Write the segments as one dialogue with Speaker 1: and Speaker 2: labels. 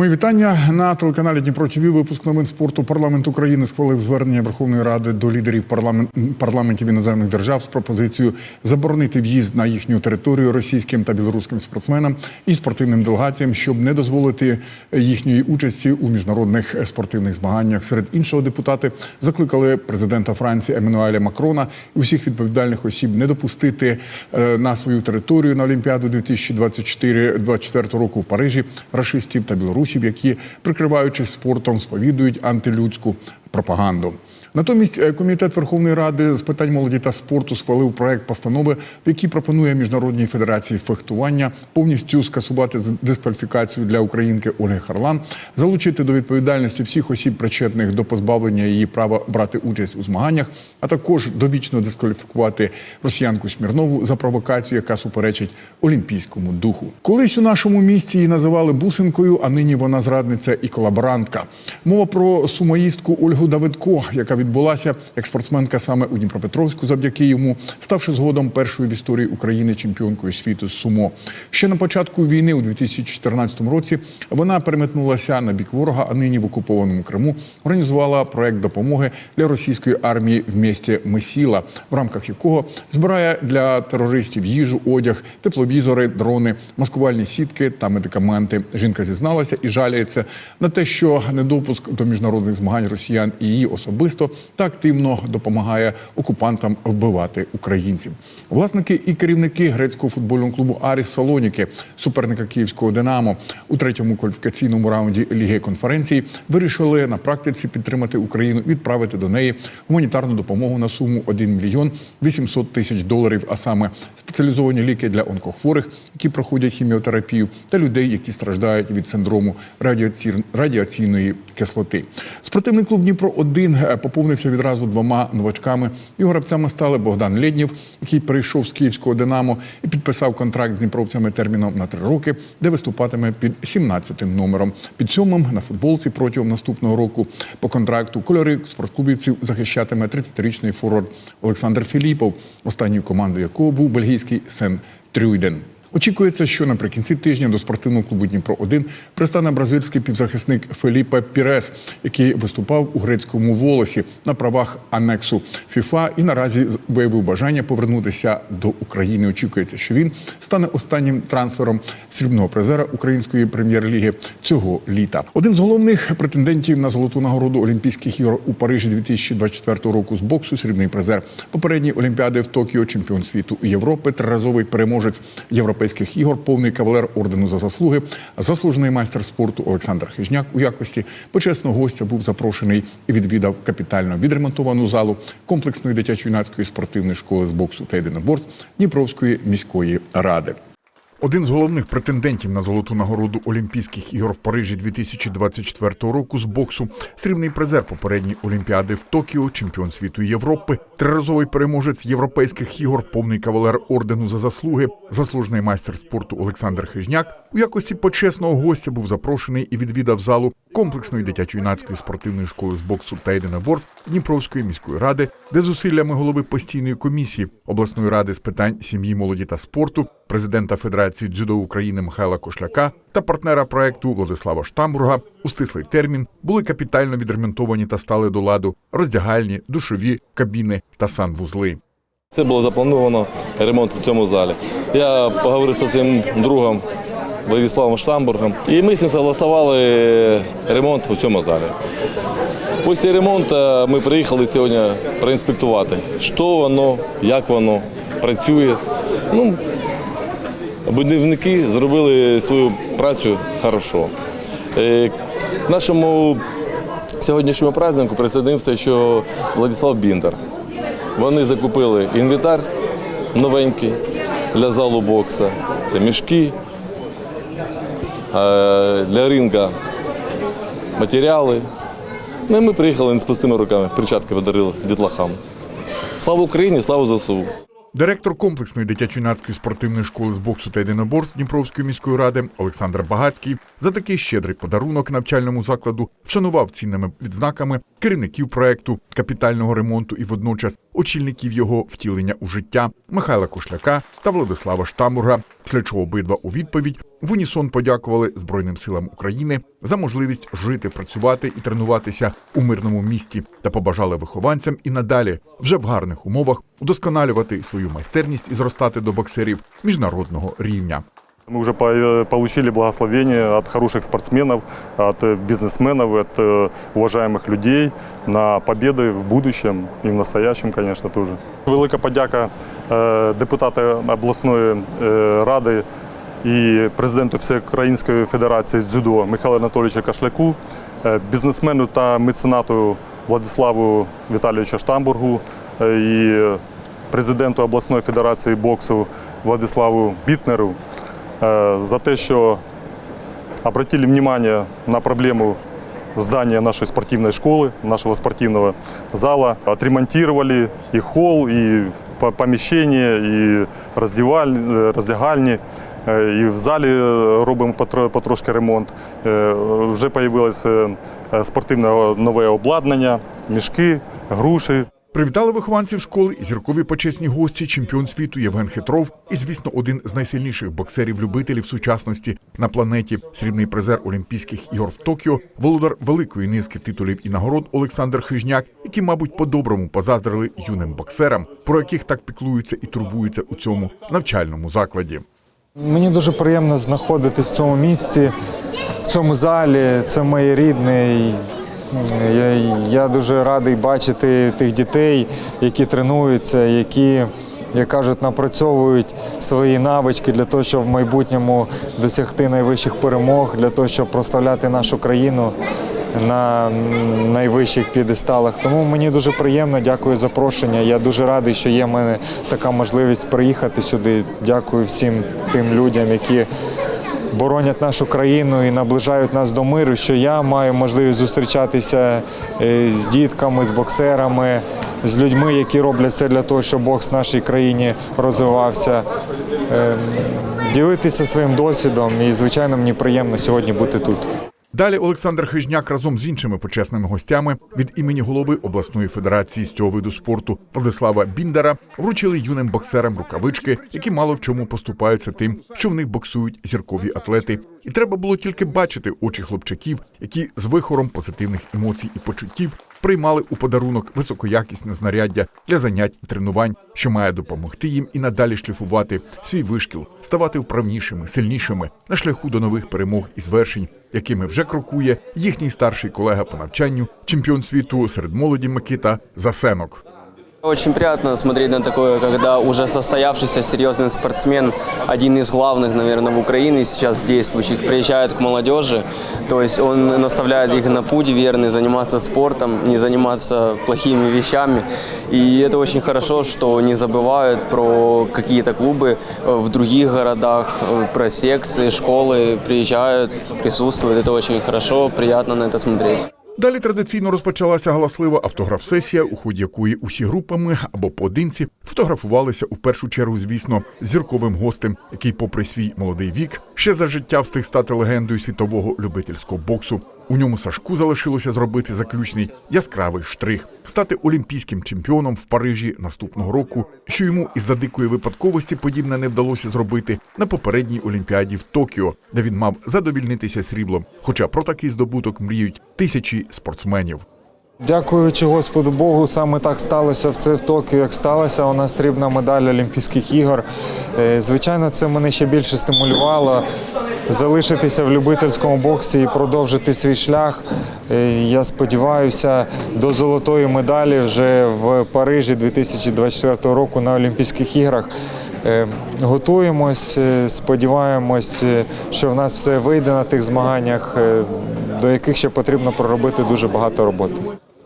Speaker 1: Мої вітання на телеканалі Дніпро ТВ. Випуск новин спорту. Парламент України схвалив звернення Верховної Ради до лідерів парламент, парламентів іноземних держав з пропозицією заборонити в'їзд на їхню територію російським та білоруським спортсменам і спортивним делегаціям, щоб не дозволити їхньої участі у міжнародних спортивних змаганнях. Серед іншого депутати закликали президента Франції Еммануеля Макрона і усіх відповідальних осіб не допустити е, на свою територію на Олімпіаду 2024 року в Парижі рашистів та білорусів, які прикриваючись спортом, сповідують антилюдську пропаганду. Натомість е, комітет Верховної Ради з питань молоді та спорту схвалив проект постанови, в якій пропонує міжнародній федерації фехтування повністю скасувати дискваліфікацію для українки Ольги Харлан, залучити до відповідальності всіх осіб, причетних до позбавлення її права брати участь у змаганнях, а також довічно дискваліфікувати росіянку Смірнову за провокацію, яка суперечить олімпійському духу. Колись у нашому місті її називали бусинкою, а нині вона зрадниця і колаборантка. Мова про сумоїстку Ольгу Давидко, яка відбулася як спортсменка саме у Дніпропетровську, завдяки йому, ставши згодом першою в історії України чемпіонкою світу з сумо. Ще на початку війни, у 2014 році, вона переметнулася на бік ворога, а нині в окупованому Криму організувала проект допомоги для російської армії в місті Месіла, в рамках якого збирає для терористів їжу, одяг, тепловізори, дрони, маскувальні сітки та медикаменти. Жінка зізналася і жаліється на те, що недопуск до міжнародних змагань росіян і її особисто та активно допомагає окупантам вбивати українців. Власники і керівники грецького футбольного клубу Аріс Салоніки, суперника київського Динамо, у третьому кваліфікаційному раунді Ліги конференції вирішили на практиці підтримати Україну, відправити до неї гуманітарну допомогу на суму 1 мільйон 800 тисяч доларів, а саме спеціалізовані ліки для онкохворих, які проходять хіміотерапію, та людей, які страждають від синдрому радіаці- радіаційної кислоти. Спортивний клуб Дніпро 1 поповнився відразу двома новачками. Його гравцями стали Богдан Лєднєв, який перейшов з київського Динамо і підписав контракт з дніпровцями терміном на три роки, де виступатиме під 17-тим номером. Під сьомим на футболці протягом наступного року по контракту кольори спортклубівців захищатиме 30-річний форвард Олександр Філіпов, останньою командою якого був бельгійський Сен Трюйден. Очікується, що наприкінці тижня до спортивного клубу Дніпро 1 пристане бразильський півзахисник Феліпе Пірес, який виступав у грецькому волосі на правах анексу ФІФА і наразі виявив бажання повернутися до України. Очікується, що він стане останнім трансфером срібного призера української прем'єр-ліги цього літа. Один з головних претендентів на золоту нагороду Олімпійських ігор у Парижі 2024 року з боксу срібний призер попередньої олімпіади в Токіо, чемпіон світу Європи, триразовий переможець європейських ігор, повний кавалер ордену за заслуги, заслужений майстер спорту Олександр Хижняк у якості почесного гостя був запрошений і відвідав капітально відремонтовану залу комплексної дитячо-юнацької спортивної школи з боксу та єдиноборств Дніпровської міської ради. Один з головних претендентів на золоту нагороду Олімпійських ігор в Парижі 2024 року з боксу, срібний призер попередньої Олімпіади в Токіо, чемпіон світу Європи, триразовий переможець європейських ігор, повний кавалер ордену за заслуги, заслужений майстер спорту Олександр Хижняк у якості почесного гостя був запрошений і відвідав залу комплексної дитячо-юнацької спортивної школи з боксу та єдиноборств Дніпровської міської ради, де зусиллями голови постійної комісії обласної ради з питань сім'ї, молоді та спорту, президента Федерації дзюдо України Михайла Кошляка та партнера проекту Владислава Штамбурга у стислий термін були капітально відремонтовані та стали до ладу роздягальні, душові, кабіни та санвузли.
Speaker 2: Це було заплановано ремонт в цьому залі. Я поговорив зі своїм другом Владиславом Штамбургом, і ми з ним согласували ремонт у цьому залі. Після ремонту ми приїхали сьогодні проінспектувати, що воно, як воно працює. Ну, будівники зробили свою працю хорошо. Е, нашому сьогоднішньому празднику присоединився ще Владислав Біндер. Вони закупили інвентар новенький для залу бокса. Це мішки, е, для ринга матеріали. Ну і ми приїхали не з пустими руками, перчатки подарили дітлахам. Слава Україні, слава ЗСУ!
Speaker 1: Директор комплексної дитячо-юнацької спортивної школи з боксу та єдиноборств Дніпровської міської ради Олександр Багацький за такий щедрий подарунок навчальному закладу вшанував цінними відзнаками керівників проекту капітального ремонту і водночас
Speaker 3: очільників його втілення у життя Михайла Кушляка та Владислава Штамбурга. Після чого обидва у відповідь в унісон подякували Збройним силам України за можливість жити, працювати і тренуватися у мирному місті та побажали вихованцям і надалі вже в гарних умовах удосконалювати свою майстерність і зростати до боксерів міжнародного рівня.
Speaker 4: Мы уже по- получили благословение от хороших спортсменов, от э, бизнесменов, от э, уважаемых людей на победы в будущем и в настоящем, конечно, тоже. Велика подяка е, депутата обласної е, ради і президенту Всеукраїнської федерації дзюдо Михайлу Анатолійовичу Кашляку, е, бізнесмену та меценату Владиславу Віталійовичу Штамбургу е, і президенту обласної федерації боксу Владиславу Бітнеру е, за те, що обратили внимание на проблему здания нашей спортивной школы, нашего спортивного зала. Отремонтировали и холл, и по- помещение, и раздеваль, роздягальні. Е, І в залі е, робимо потро- потрошки ремонт. Е, Вже з'явилося спортивне нове обладнання, мішки, груші.
Speaker 3: Привітали вихованців школи і зіркові почесні гості, чемпіон світу Євген Хитров і, звісно, один з найсильніших боксерів-любителів сучасності на планеті, срібний призер Олімпійських ігор в Токіо, володар великої низки титулів і нагород Олександр Хижняк, які, мабуть, по-доброму позаздрили юним боксерам, про яких так піклуються і турбуються у цьому навчальному закладі.
Speaker 5: Мені дуже приємно знаходитись в цьому місці, в цьому залі. Це моє рідне. Я, я дуже радий бачити тих дітей, які тренуються, які, як кажуть, напрацьовують свої навички для того, щоб в майбутньому досягти найвищих перемог, для того, щоб прославляти нашу країну на найвищих п'єдесталах. Тому мені дуже приємно, дякую за запрошення. Я дуже радий, що є в мене така можливість приїхати сюди. Дякую всім тим людям, які боронять нашу країну і наближають нас до миру. Що я маю можливість зустрічатися е, з дітками, з боксерами, з людьми, які роблять все для того, щоб бокс в нашій країні розвивався. Ем, Ділитися своїм досвідом і, звичайно, мені приємно сьогодні бути тут.
Speaker 3: Далі Олександр Хижняк разом з іншими почесними гостями від імені голови обласної федерації з цього виду спорту Владислава Біндера вручили юним боксерам рукавички, які мало в чому поступаються тим, що в них боксують зіркові атлети. І треба було тільки бачити очі хлопчаків, які з вихором позитивних емоцій і почуттів приймали у подарунок високоякісне знаряддя для занять і тренувань, що має допомогти їм і надалі шліфувати свій вишкіл, ставати вправнішими, сильнішими на шляху до нових перемог і звершень, якими вже крокує їхній старший колега по навчанню, чемпіон світу серед молоді Микита Засенок.
Speaker 6: Очень приятно смотреть на такое, когда уже состоявшийся серьезный спортсмен, один из главных, наверное, в Украине сейчас действующих, приезжает к молодежи. То есть он наставляет их на путь верный, заниматься спортом, не заниматься плохими вещами. И это очень хорошо, что не забывают про какие-то клубы в других городах, про секции, школы, приезжают, присутствуют. Это очень хорошо, приятно на это смотреть.
Speaker 3: Далі традиційно розпочалася галаслива автограф-сесія, у ході якої усі групами або поодинці фотографувалися у першу чергу, звісно, зірковим гостем, який, попри свій молодий вік, ще за життя встиг стати легендою світового любительського боксу. У ньому Сашку залишилося зробити заключний яскравий штрих стати олімпійським чемпіоном в Парижі наступного року, що йому із-за дикої випадковості подібне не вдалося зробити на попередній олімпіаді в Токіо, де він мав задовільнитися сріблом. Хоча про такий здобуток мріють тисячі спортсменів.
Speaker 5: Дякуючи Господу Богу, саме так сталося все в Токіо, як сталося. У нас срібна медаль Олімпійських ігор. Е, Звичайно, це мене ще більше стимулювало залишитися в любительському боксі і продовжити свій шлях. Е, Я сподіваюся, до золотої медалі вже в Парижі 2024 року на Олімпійських іграх. Е, Готуємось, е, сподіваємось, що в нас все вийде на тих змаганнях, до яких ще потрібно проробити дуже багато роботи.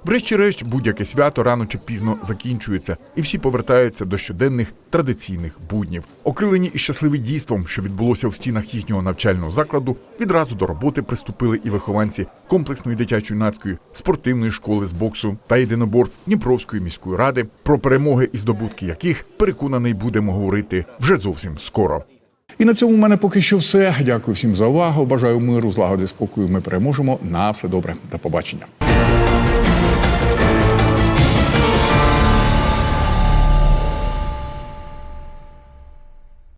Speaker 3: Врешті-решт, будь-яке свято рано чи пізно закінчується, і всі повертаються до щоденних традиційних буднів. Окрилені і щасливі дійством, що відбулося в стінах їхнього навчального закладу, відразу до роботи приступили і вихованці комплексної дитячо-юнацької спортивної школи з боксу та єдиноборств Дніпровської міської ради, про перемоги і здобутки яких переконаний будемо говорити вже зовсім скоро. І на цьому в мене поки що все. Дякую всім за увагу. Бажаю миру, злагоди, спокою. Ми переможемо. На все добре. До побачення.